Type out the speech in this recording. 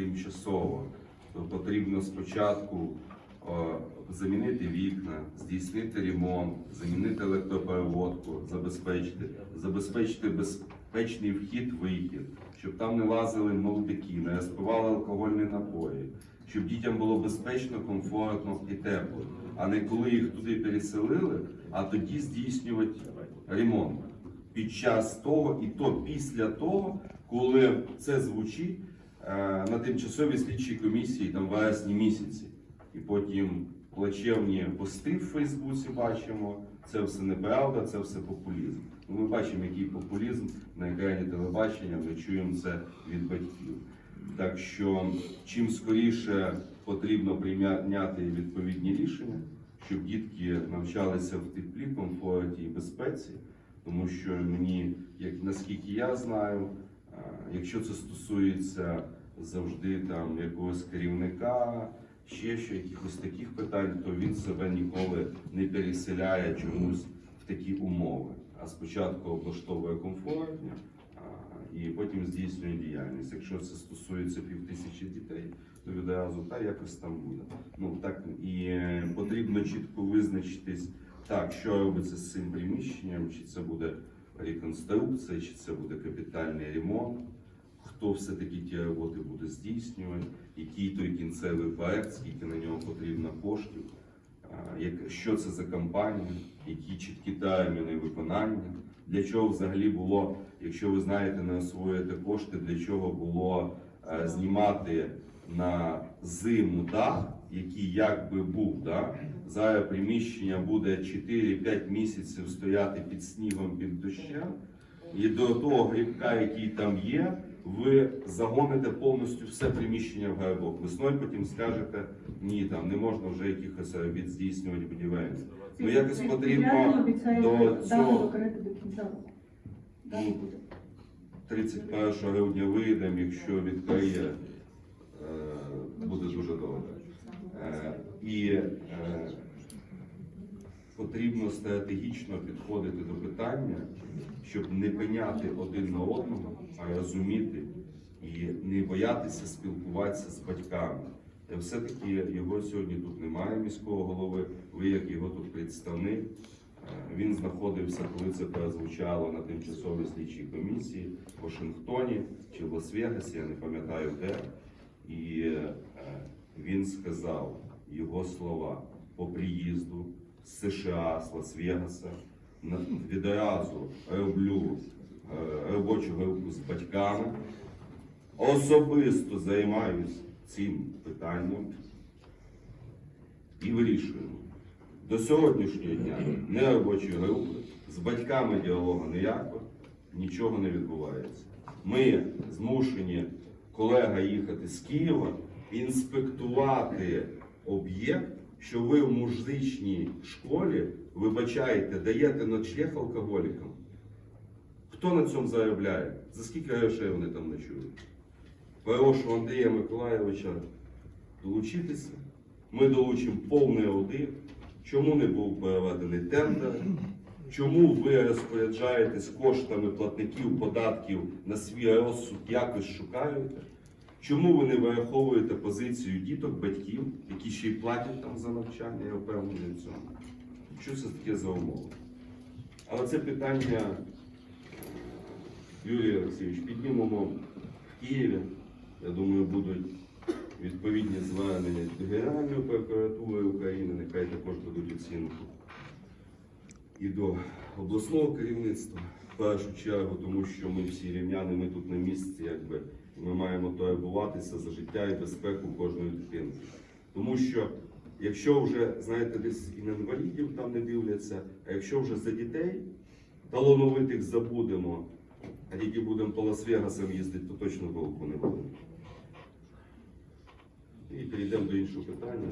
тимчасово, то потрібно спочатку е, замінити вікна, здійснити ремонт, замінити електропереводку, забезпечити, забезпечити безпечний вхід-вихід, щоб там не лазили молодики, не розпивали алкогольні напої, щоб дітям було безпечно, комфортно і тепло, а не коли їх туди переселили, а тоді здійснювати ремонт. Під час того, і то після того, коли це звучить на тимчасовій слідчій комісії там вересні місяці. І потім плачевні пости в Фейсбуці бачимо. Це все неправда, це все популізм. Ну, ми бачимо, який популізм на екрані телебачення. Ми чуємо це від батьків. Так що чим скоріше потрібно прийняти відповідні рішення, щоб дітки навчалися в теплі, комфорті і безпеці. Тому що мені, як наскільки я знаю, якщо це стосується завжди там якогось керівника, ще що якихось таких питань, то він себе ніколи не переселяє чомусь в такі умови. А спочатку облаштовує комфортно, і потім здійснює діяльність. Якщо це стосується півтисячі дітей, то відразу та якось там буде. Ну так і е, потрібно чітко визначитись. Так, що робиться з цим приміщенням? Чи це буде реконструкція, чи це буде капітальний ремонт? Хто все-таки ті роботи буде здійснювати, який той кінцевий проект, скільки на нього потрібно коштів, що це за компанія, які чіткі терміни виконання, для чого взагалі було, якщо ви знаєте, не освоїте кошти, для чого було знімати на зиму дах, який якби був, да? зараз приміщення буде 4-5 місяців стояти під снігом, під дощем, і до того грибка, який там є, ви загоните повністю все приміщення в грибок. Весною потім скажете, ні, там не можна вже якихось робіт здійснювати будівельність. Ну якось потрібно до цього. Ну. 31 грудня вийдемо, якщо відкриє, е, буде дуже добре. Е, І е, потрібно стратегічно підходити до питання, щоб не пеняти один на одного, а розуміти і не боятися спілкуватися з батьками. Все-таки його сьогодні тут немає, міського голови. Ви, як його тут представник, він знаходився, коли це прозвучало на тимчасовій слідчій комісії в Вашингтоні чи в Лас-Вегасі, я не пам'ятаю де. І е, він сказав його слова по приїзду з США, з Лас-Вегаса. Відразу роблю е, робочу групу з батьками. Особисто займаюся цим питанням і вирішуємо. До сьогоднішнього дня не робочої групи, з батьками діалогу ніякого, нічого не відбувається. Ми змушені колега їхати з Києва, інспектувати об'єкт, що ви в музичній школі, вибачаєте, даєте ночлег алкоголікам. Хто на цьому заробляє? За скільки грошей вони там ночують? Прошу Андрія Миколайовича долучитися. Ми долучимо повний аудит. Чому не був проведений тендер? Чому ви розпоряджаєтесь коштами платників податків на свій розсуд якось шукаєте? Чому ви не вираховуєте позицію діток, батьків, які ще й платять там за навчання, я впевнений в цьому? Що це таке за умови? Але це питання, Юрій Олексійович, піднімемо в Києві. Я думаю, будуть відповідні звернення до Генеральної прокуратури України, нехай також дадуть оцінку. І до обласного керівництва в першу чергу, тому що ми всі рівняни, ми тут на місці, якби ми маємо турбуватися за життя і безпеку кожної дитини. Тому що якщо вже, знаєте, десь і на інвалідів там не дивляться, а якщо вже за дітей талановитих забудемо, а тільки будемо по Лас-Вегасам їздити, то точно толку не буде. І перейдемо до іншого питання.